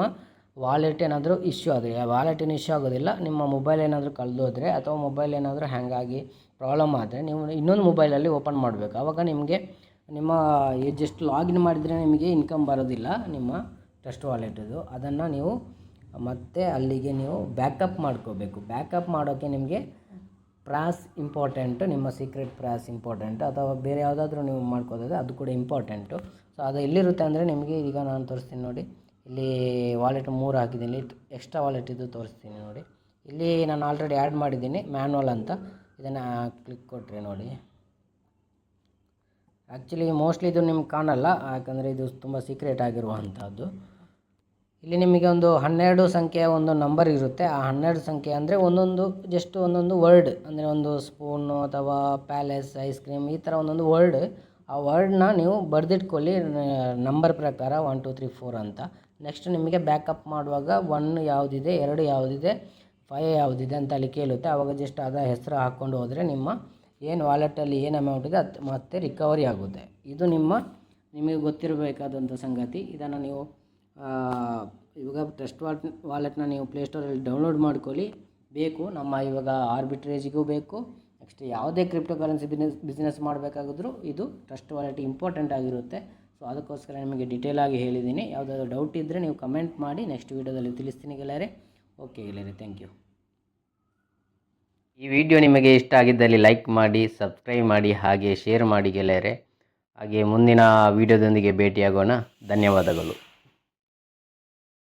ವಾಲೆಟ್ ಏನಾದರೂ ಇಶ್ಯೂ ಆದರೆ ವಾಲೆಟ್ ಏನು ಇಶ್ಯೂ ಆಗೋದಿಲ್ಲ. ನಿಮ್ಮ ಮೊಬೈಲ್ ಏನಾದರೂ ಕಳೆದೋದ್ರೆ ಅಥವಾ ಮೊಬೈಲ್ ಏನಾದರೂ ಹ್ಯಾಂಗಾಗಿ ಪ್ರಾಬ್ಲಮ್ ಆದರೆ ನೀವು ಇನ್ನೊಂದು ಮೊಬೈಲಲ್ಲಿ ಓಪನ್ ಮಾಡಬೇಕು. ಆವಾಗ ನಿಮಗೆ ನಿಮ್ಮ ಜಸ್ಟ್ ಲಾಗಿನ್ ಮಾಡಿದರೆ ನಿಮಗೆ ಇನ್ಕಮ್ ಬರೋದಿಲ್ಲ ನಿಮ್ಮ ಟ್ರಸ್ಟ್ ವಾಲೆಟದು ಅದನ್ನು ನೀವು ಮತ್ತೆ ಅಲ್ಲಿಗೆ ನೀವು ಬ್ಯಾಕಪ್ ಮಾಡ್ಕೋಬೇಕು. ಬ್ಯಾಕಪ್ ಮಾಡೋಕ್ಕೆ ನಿಮಗೆ ಪ್ರಾಸ್ ಇಂಪಾರ್ಟೆಂಟು ನಿಮ್ಮ ಸೀಕ್ರೆಟ್ ಪ್ರಾಸ್ ಇಂಪಾರ್ಟೆಂಟ್ ಅಥವಾ ಬೇರೆ ಯಾವುದಾದ್ರೂ ನೀವು ಮಾಡ್ಕೋದಾದ್ರೆ ಅದು ಕೂಡ ಇಂಪಾರ್ಟೆಂಟು ಸೊ ಅದು ಎಲ್ಲಿರುತ್ತೆ ಅಂದರೆ ನಿಮಗೆ ಈಗ ನಾನು ತೋರಿಸ್ತೀನಿ ನೋಡಿ. ಇಲ್ಲಿ ವಾಲೆಟ್ ಮೂರು ಹಾಕಿದ್ದೀನಿ. ಎಕ್ಸ್ಟ್ರಾ ವಾಲೆಟ್ ಇದು ತೋರಿಸ್ತೀನಿ ನೋಡಿ. ಇಲ್ಲಿ ನಾನು ಆಲ್ರೆಡಿ ಆ್ಯಡ್ ಮಾಡಿದ್ದೀನಿ ಮ್ಯಾನ್ವಲ್ ಅಂತ. ಇದನ್ನು ಕ್ಲಿಕ್ ಕೊಟ್ಟರೆ ನೋಡಿ. ಆ್ಯಕ್ಚುಲಿ ಮೋಸ್ಟ್ಲಿ ಇದು ನಿಮ್ಗೆ ಕಾಣಲ್ಲ, ಯಾಕಂದರೆ ಇದು ತುಂಬ ಸೀಕ್ರೆಟ್ ಆಗಿರುವಂಥದ್ದು ಇಲ್ಲಿ ನಿಮಗೆ ಒಂದು ಹನ್ನೆರಡು ಸಂಖ್ಯೆಯ ಒಂದು ನಂಬರ್ ಇರುತ್ತೆ. ಆ ಹನ್ನೆರಡು ಸಂಖ್ಯೆ ಅಂದರೆ ಒಂದೊಂದು ಜಸ್ಟ್ ಒಂದೊಂದು ವರ್ಡ್ ಅಂದರೆ ಒಂದು ಸ್ಪೂನು ಅಥವಾ ಪ್ಯಾಲೇಸ್ ಐಸ್ ಕ್ರೀಮ್ ಈ ಥರ ಒಂದೊಂದು ವರ್ಡ್ ಆ ವರ್ಡ್ನ ನೀವು ಬರೆದಿಟ್ಕೊಳ್ಳಿ ನಂಬರ್ ಪ್ರಕಾರ ಒನ್ ಟು ತ್ರೀ ಫೋರ್ ಅಂತ. ನೆಕ್ಸ್ಟ್ ನಿಮಗೆ ಬ್ಯಾಕಪ್ ಮಾಡುವಾಗ ಒನ್ ಯಾವುದಿದೆ, ಎರಡು ಯಾವುದಿದೆ ಫೈವ್ ಯಾವುದಿದೆ ಅಂತ ಅಲ್ಲಿ ಕೇಳುತ್ತೆ. ಆವಾಗ ಜಸ್ಟ್ ಅದರ ಹೆಸರು ಹಾಕ್ಕೊಂಡು ಹೋದರೆ ನಿಮ್ಮ ಏನು ವಾಲೆಟಲ್ಲಿ ಏನು ಅಮೌಂಟ್ ಇದೆ ಅದು ಮತ್ತೆ ರಿಕವರಿ ಆಗುತ್ತೆ. ಇದು ನಿಮ್ಮ ನಿಮಗೆ ಗೊತ್ತಿರಬೇಕಾದಂಥ ಸಂಗತಿ. ಇದನ್ನು ನೀವು ಇವಾಗ ಟ್ರಸ್ಟ್ ವಾಟ್ ವಾಲೆಟ್ನ ನೀವು ಪ್ಲೇಸ್ಟೋರಲ್ಲಿ ಡೌನ್ಲೋಡ್ ಮಾಡ್ಕೊಳ್ಳಿ. ಬೇಕು, ನಮ್ಮ ಇವಾಗ ಆರ್ಬಿಟ್ರೇಜಿಗೂ ಬೇಕು. ನೆಕ್ಸ್ಟ್ ಯಾವುದೇ ಕ್ರಿಪ್ಟೋ ಕರೆನ್ಸಿ ಬಿಸ್ನೆಸ್ ಬಿಸ್ನೆಸ್ ಮಾಡಬೇಕಾಗಿದ್ರು ಇದು ಟ್ರಸ್ಟ್ ವಾಲೆಟ್ ಇಂಪಾರ್ಟೆಂಟ್ ಆಗಿರುತ್ತೆ. ಸೊ ಅದಕ್ಕೋಸ್ಕರ ನಿಮಗೆ ಡೀಟೇಲ್ ಆಗಿ ಹೇಳಿದ್ದೀನಿ. ಯಾವುದಾದ್ರು ಡೌಟ್ ಇದ್ದರೆ ನೀವು ಕಮೆಂಟ್ ಮಾಡಿ ನೆಕ್ಸ್ಟ್ ವೀಡಿಯೋದಲ್ಲಿ ತಿಳಿಸ್ತೀನಿ ಗೆಳೆಯರೆ. ಓಕೆ ಗೆಳೆಯರೆ ಥ್ಯಾಂಕ್ ಯು ಈ ವಿಡಿಯೋ ನಿಮಗೆ ಇಷ್ಟ ಆಗಿದ್ದಲ್ಲಿ ಲೈಕ್ ಮಾಡಿ ಸಬ್ಸ್ಕ್ರೈಬ್ ಮಾಡಿ, ಹಾಗೆ ಶೇರ್ ಮಾಡಿ ಗೆಳೆಯರೆ. ಹಾಗೆ ಮುಂದಿನ ವಿಡಿಯೋದೊಂದಿಗೆ ಭೇಟಿಯಾಗೋಣ. ಧನ್ಯವಾದಗಳು.